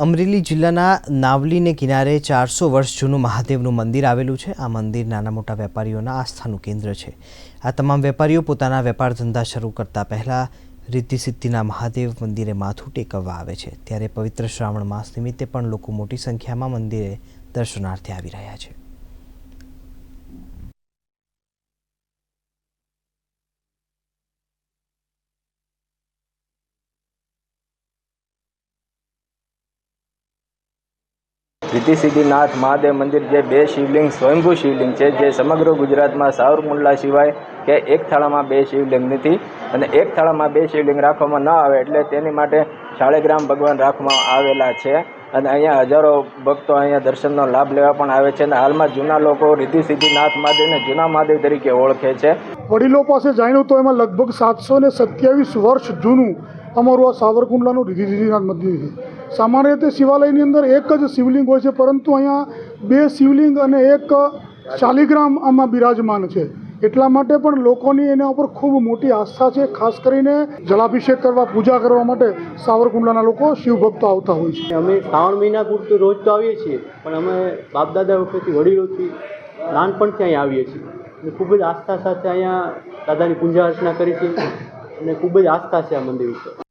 અમરેલી જિલ્લાના નાવલીને કિનારે ચારસો વર્ષ જૂનું મહાદેવનું મંદિર આવેલું છે. આ મંદિર નાના મોટા વેપારીઓના આસ્થાનું કેન્દ્ર છે. આ તમામ વેપારીઓ પોતાના વેપાર ધંધા શરૂ કરતા પહેલાં સિદ્ધિના મહાદેવ મંદિરે માથું ટેકવવા આવે છે. ત્યારે પવિત્ર શ્રાવણ માસ નિમિત્તે પણ લોકો મોટી સંખ્યામાં મંદિરે દર્શનાર્થે આવી રહ્યા છે. સિદ્ધિનાથ મહાદેવ મંદિર જે બે શિવલિંગ, સ્વયંભૂ શિવલિંગ છે, જે સમગ્ર ગુજરાતમાં સાવરકુંડલા સિવાય કે એક થાળામાં બે શિવલિંગ નથી અને એક થાળામાં બે શિવલિંગ રાખવામાં ન આવે એટલે તેની માટે શાળેગ્રામ ભગવાન રાખવામાં આવેલા છે. અને અહીંયા હજારો ભક્તો અહીંયા દર્શનનો લાભ લેવા પણ આવે છે અને હાલમાં જૂના લોકો રીતિ સિદ્ધિનાથ મહાદેવને જૂના મહાદેવ તરીકે ઓળખે છે. વડીલો પાસે જાણ્યું તો એમાં લગભગ સાતસો સત્યાવીસ વર્ષ જૂનું અમારું આ સાવરકુંડલાનું રીધિ રીધિનાથ મંદિર છે. સામાન્ય રીતે શિવાલયની અંદર એક જ શિવલિંગ હોય છે, પરંતુ અહીંયા બે શિવલિંગ અને એક શાલિગ્રામ આમાં બિરાજમાન છે. એટલા માટે પણ લોકોની એના ઉપર ખૂબ મોટી આસ્થા છે, ખાસ કરીને જલાભિષેક કરવા, પૂજા કરવા માટે સાવરકુંડલાના લોકો શિવભક્તો આવતા હોય છે. અમે શ્રાવણ મહિના પૂરતું રોજ તો આવીએ છીએ, પણ અમે બાપ દાદા વખતથી વડીલોથી નાનપણથી અહીંયા આવીએ છીએ. ખૂબ જ આસ્થા સાથે અહીંયા દાદાની પૂજા અર્ચના કરી છે. અને ખૂબ જ આસ્થા છે આ મંદિર ઉપર.